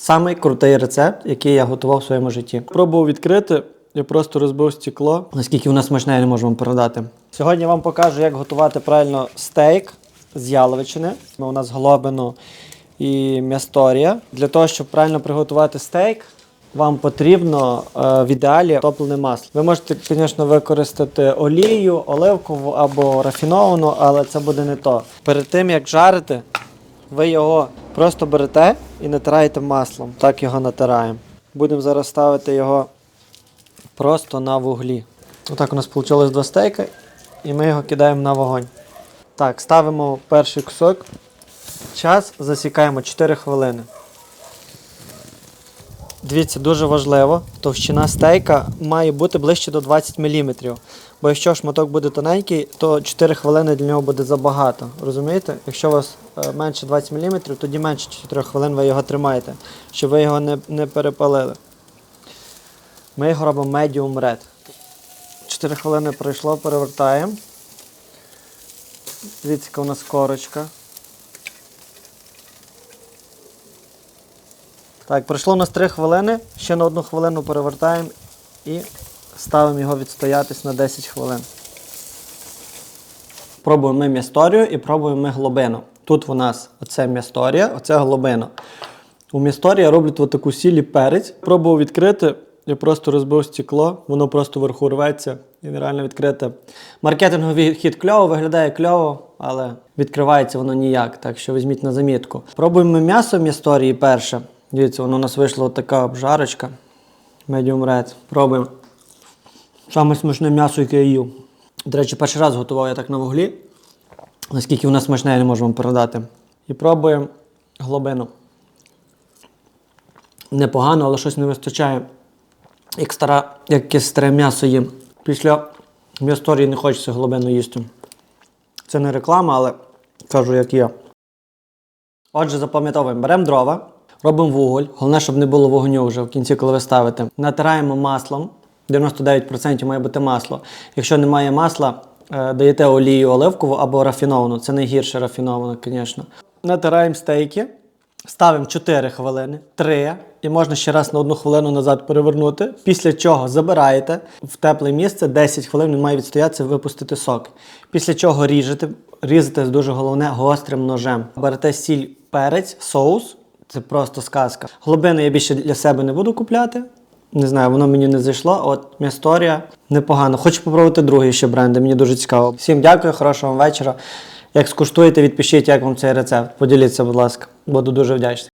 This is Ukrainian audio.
Самий крутий рецепт, який я готував в своєму житті. Пробував відкрити, я просто розбив стекло. Наскільки воно смачне, я не можу вам передати. Сьогодні я вам покажу, як готувати правильно стейк з яловичини. У нас глобино і м'ясторія. Для того, щоб правильно приготувати стейк, вам потрібно е, в ідеалі топлене масло. Ви можете, звісно, використати олію, оливкову або рафіновану, але це буде не то. Перед тим як жарити, ви його просто берете і натираєте маслом. Так його натираємо. Будемо зараз ставити його просто на вуглі. Отак у нас вийшло два стейка, і ми його кидаємо на вогонь. Так, ставимо перший кусок. Час засікаємо 4 хвилини. Дивіться, дуже важливо, товщина стейка має бути ближче до 20 мм. Бо якщо шматок буде тоненький, то 4 хвилини для нього буде забагато. Розумієте? Якщо у вас е, менше 20 мм, тоді менше 4 хвилин ви його тримаєте, щоб ви його не, не перепалили. Ми його робимо medium red. 4 хвилини пройшло, перевертаємо. Дивіться, яка у нас корочка. Так, пройшло у нас 3 хвилини, ще на одну хвилину перевертаємо і ставимо його відстоятись на 10 хвилин. Пробуємо ми м'ясторію і пробуємо ми глобину. Тут у нас оце м'ясторія, оце глобина. У м'ясторії я роблю таку сіль і перець. Пробував відкрити, я просто розбив стекло, воно просто вверху рветься і нереально відкрите. Маркетинговий хід кльово, виглядає кльово, але відкривається воно ніяк, так що візьміть на замітку. Пробуємо м'ясо в м'ясторії перше. Дивіться, воно у нас вийшла така обжарочка. Medium red. Пробуємо. Саме смачне м'ясо, яке я їв. До речі, перший раз готував я так на вуглі. Наскільки воно смачне, я не можу вам передати. І пробуємо глобину. Непогано, але щось не вистачає. Як, стара, як якесь старе м'ясо їм. Після м'ясторії не хочеться глобину їсти. Це не реклама, але кажу, як є. Отже, запам'ятовуємо, беремо дрова, робимо вуголь. Головне, щоб не було вогню вже в кінці, коли ви ставите. Натираємо маслом. 99% має бути масло. Якщо немає масла, е, даєте олію оливкову або рафіновану. Це найгірше рафіновано, звісно. Натираємо стейки, ставимо 4 хвилини, 3, і можна ще раз на одну хвилину назад перевернути. Після чого забираєте в тепле місце 10 хвилин, він має відстоятися, випустити сок. Після чого ріжете, різати дуже головне гострим ножем. Берете сіль, перець, соус. Це просто сказка. Глибини я більше для себе не буду купляти. Не знаю, воно мені не зайшло. От Місторія непогано. Хочу попробувати другий ще бренди, мені дуже цікаво. Всім дякую, хорошого вам вечора. Як скуштуєте, відпишіть, як вам цей рецепт. Поділіться, будь ласка. Буду дуже вдячний.